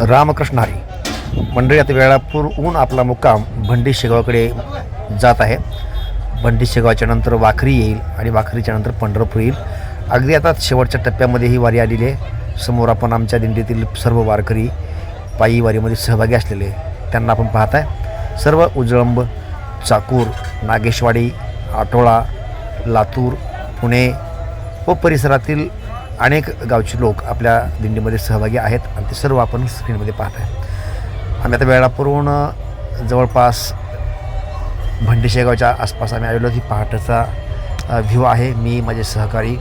रामकृष्ण हरी. मंडळी आता वेळापूरहून आपला मुक्काम भंडी शेगावकडे जात आहे. भंडी शेगावच्या नंतर वाखरी येईल आणि वाखरीच्या नंतर पंढरपूर येईल. अगदी आता शेवटच्या टप्प्यामध्ये ही वारी आलेली आहे. समोर आपण आमच्या दिंडीतील सर्व वारकरी पायी वारीमध्ये सहभागी असलेले त्यांना आपण पाहत आहे सर्व उजळंब चाकूर नागेशवाडी आटोळा लातूर पुणे व परिसरातील अनेक गावचे लोक आपल्या दिंडीमध्ये सहभागी आहेत आणि ते सर्व आपण स्क्रीनमध्ये पाहत आहे. आम्ही आता वेळापूरहून जवळपास भंडीशेगावच्या आसपास आम्ही आलेलो ही पहाटेचा व्ह्यू आहे. मी माझे सहकारी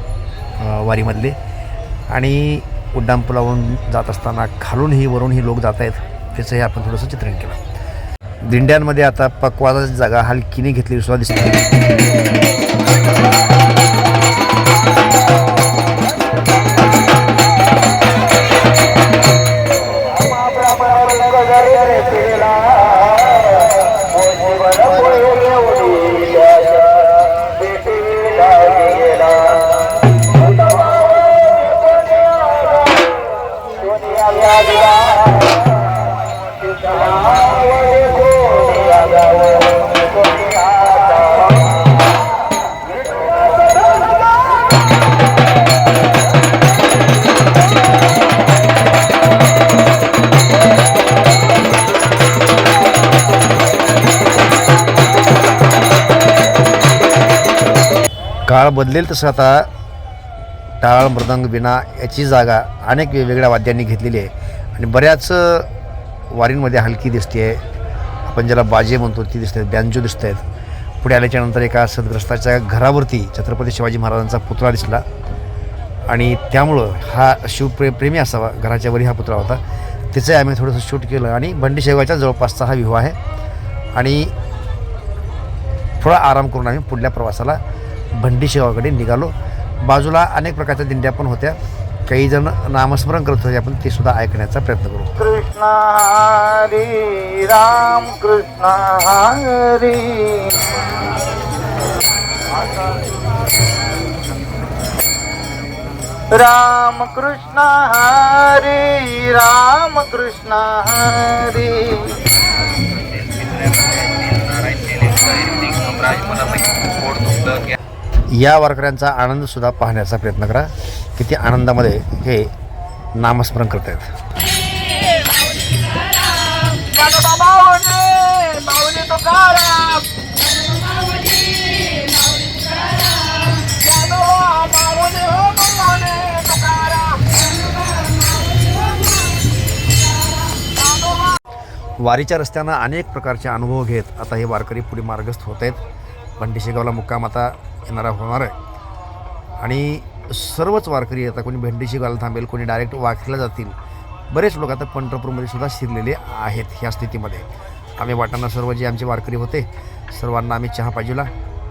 वारीमधले आणि उड्डाणपुलावरून जात असताना खालूनही वरूनही लोक जात आहेत त्याचंही आपण थोडंसं चित्रण केलं. दिंड्यांमध्ये आता पक्वादाची जागा हलकीने घेतलेली सुद्धा दिसते काळ बदलेल तसं आता टाळ मृदंग बिना याची जागा अनेक वेगवेगळ्या वाद्यांनी घेतलेली आहे. आणि बऱ्याच वारींमध्ये हलकी दिसते आहे आपण ज्याला बाजे म्हणतो ती दिसत आहेत बँजो दिसत आहेत पुढे आल्याच्यानंतर एका सदग्रस्ताच्या घरावरती छत्रपती शिवाजी महाराजांचा पुतळा दिसला. आणि त्यामुळं हा शिवप्रे प्रेमी असावा घराच्या वरी हा पुतळा होता. तिचंही आम्ही थोडंसं शूट केलं आणि भंडी शेगावच्या जवळपासचा हा व्ह्यू आहे. आणि थोडा आराम करून आम्ही पुढल्या प्रवासाला भंडी शेगावकडे निघालो. बाजूला अनेक प्रकारच्या दिंड्या पण होत्या. काही जण नामस्मरण करत होते. आपण ते सुद्धा ऐकण्याचा प्रयत्न करू. कृष्ण हरी राम कृष्ण हरी. राम कृष्ण हरी राम कृष्ण हरी. या वारकऱ्यांचा आनंदसुद्धा पाहण्याचा प्रयत्न करा. किती आनंदामध्ये हे नामस्मरण करत आहेत वारीच्या रस्त्यानं अनेक प्रकारचे अनुभव घेत आता हे वारकरी पुढे मार्गस्थ होत आहेत. पण शेगावला मुक्काम आता येणारा होणार आहे. आणि सर्वच वारकरी आता कोणी भेंडीशी घालून थांबेल कोणी डायरेक्ट वाखरीला जातील. बरेच लोक आता पंढरपूरमध्ये सुद्धा शिरलेले आहेत ह्या स्थितीमध्ये. आम्ही वाटणार सर्व जे आमचे वारकरी होते सर्वांना आम्ही चहा पाहिजेला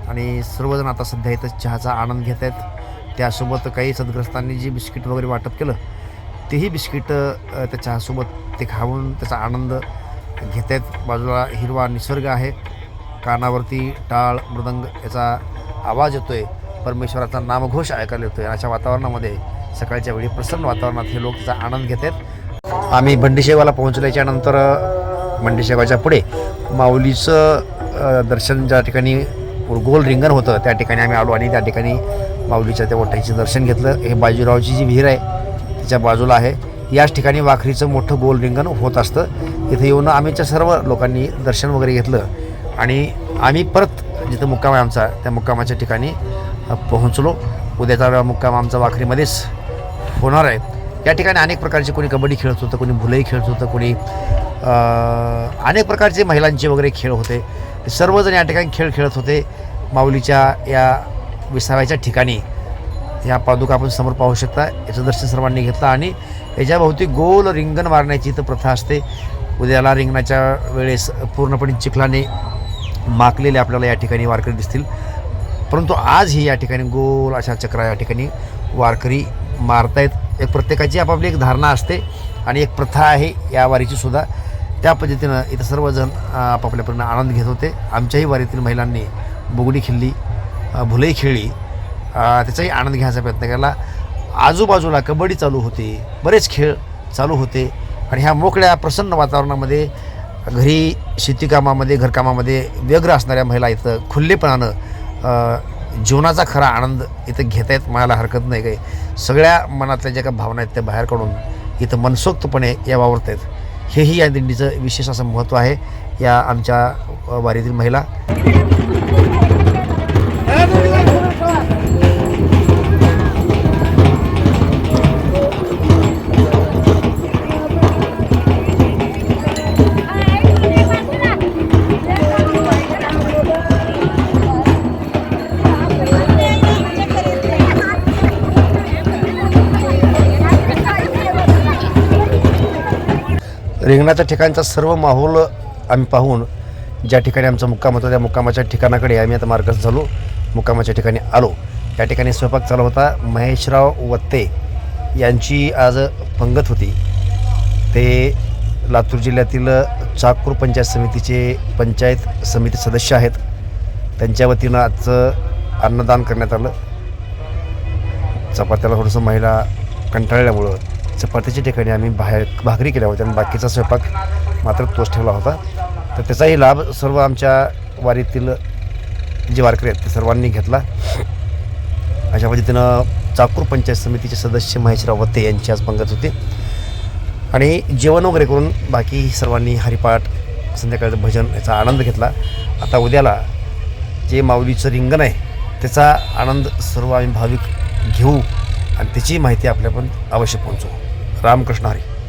आणि सर्वजण आता सध्या इथं चहाचा आनंद घेत आहेत. त्यासोबत काही सदग्रस्तांनी जे बिस्किट वगैरे वाटप केलं तेही बिस्किट त्या चहासोबत ते खाऊन त्याचा आनंद घेत आहेत. बाजूला हिरवा निसर्ग आहे. कानावरती टाळ मृदंग याचा आवाज येतो आहे परमेश्वराचा नामघोष ऐकायला येतो आहे अशा वातावरणामध्ये सकाळच्या वेळी प्रसन्न वातावरणात हे लोक त्याचा आनंद घेत आहेत आम्ही भंडीशेवाला पोहोचल्याच्यानंतर भंडीशेवाच्या पुढे माऊलीचं दर्शन ज्या ठिकाणी गोल रिंगण होतं त्या ठिकाणी आम्ही आलो आणि त्या ठिकाणी माऊलीच्या त्या ओठाईचं दर्शन घेतलं. हे बाजीरावची जी विहीर आहे त्याच्या बाजूला आहे. याच ठिकाणी वाखरीचं मोठं गोल रिंगण होत असतं. इथे येऊन आम्हीच्या सर्व लोकांनी दर्शन वगैरे घेतलं. आणि आम्ही परत जिथं मुक्काम आहे आमचा त्या मुक्कामाच्या ठिकाणी पोहोचलो. उद्याचा मुक्काम आमचा वाखरीमध्येच. होणार आहे. या ठिकाणी अनेक प्रकारचे कोणी कबड्डी खेळत होतं कोणी भुलई खेळत होतं कोणी अनेक प्रकारचे महिलांचे वगैरे खेळ होते. सर्वजण या ठिकाणी खेळ खेळत होते. माऊलीच्या या विसाव्याच्या ठिकाणी. ह्या पादुका आपण समोर पाहू शकता. याचं दर्शन सर्वांनी घेतलं आणि याच्याभोवती गोल रिंगण मारण्याची इथं प्रथा असते. उद्याला रिंगणाच्या वेळेस पूर्णपणे चिखलाने माकलेले आपल्याला या ठिकाणी वारकरी दिसतील. परंतु आजही या ठिकाणी गोल अशा चक्रा या ठिकाणी वारकरी मारतायत. एक प्रत्येकाची आपापली एक धारणा असते आणि एक प्रथा आहे या वारीची सुद्धा. त्या पद्धतीनं इथं सर्वजण आपापल्यापर्यंत आनंद घेत होते. आमच्याही वारीतील महिलांनी बुगडी खेळली भुलई खेळली. त्याचाही आनंद घ्यायचा प्रयत्न केला. आजूबाजूला कबड्डी चालू होते बरेच खेळ चालू होते. आणि ह्या मोकळ्या प्रसन्न वातावरणामध्ये घरी शेतीकामामध्ये घरकामामध्ये व्यग्र असणाऱ्या महिला इथं खुल्लेपणानं जीवनाचा खरा आनंद इथं घेता येत मला हरकत नाही काही. सगळ्या मनातल्या ज्या काही भावना आहेत त्या बाहेर काढून इथं मनसोक्तपणे या वावरत आहेत. हेही या दिंडीचं विशेष असं महत्त्व आहे. या आमच्या वारीतील महिला रिंगणाच्या ठिकाणचा सर्व माहोल आम्ही पाहून ज्या ठिकाणी आमचा मुक्काम होता त्या मुक्कामाच्या ठिकाणाकडे आम्ही आता मार्गस्थ झालो. मुक्कामाच्या ठिकाणी आलो. त्या ठिकाणी स्वयंपाक चालू होता. महेशराव वत्ते यांची आज पंगत होती. ते लातूर जिल्ह्यातील चाकूर पंचायत समितीचे पंचायत समिती सदस्य आहेत. त्यांच्या वतीनं आजचं अन्नदान करण्यात आलं. चपात्याला थोडंसं महिला कंटाळल्यामुळं चपातीच्या ठिकाणी आम्ही बाहेर भाकरी केल्या होत्या आणि बाकीचा स्वयंपाक मात्र तोच ठेवला होता. तर त्याचाही लाभ सर्व आमच्या वारीतील जे वारकरी आहेत ते सर्वांनी घेतला. अशा पद्धतीनं चाकूर पंचायत समितीचे सदस्य महेशराव वत्ते यांची आज पंगत होती. आणि जेवण वगैरे करून बाकी सर्वांनी हरिपाठ संध्याकाळचं भजन याचा आनंद घेतला. आता उद्याला जे माऊलीचं रिंगण आहे त्याचा आनंद सर्व आम्ही भाविक घेऊ आणि त्याची माहिती आपल्यापर्यंत अवश्य पोहोचवू. रामकृष्ण हरी.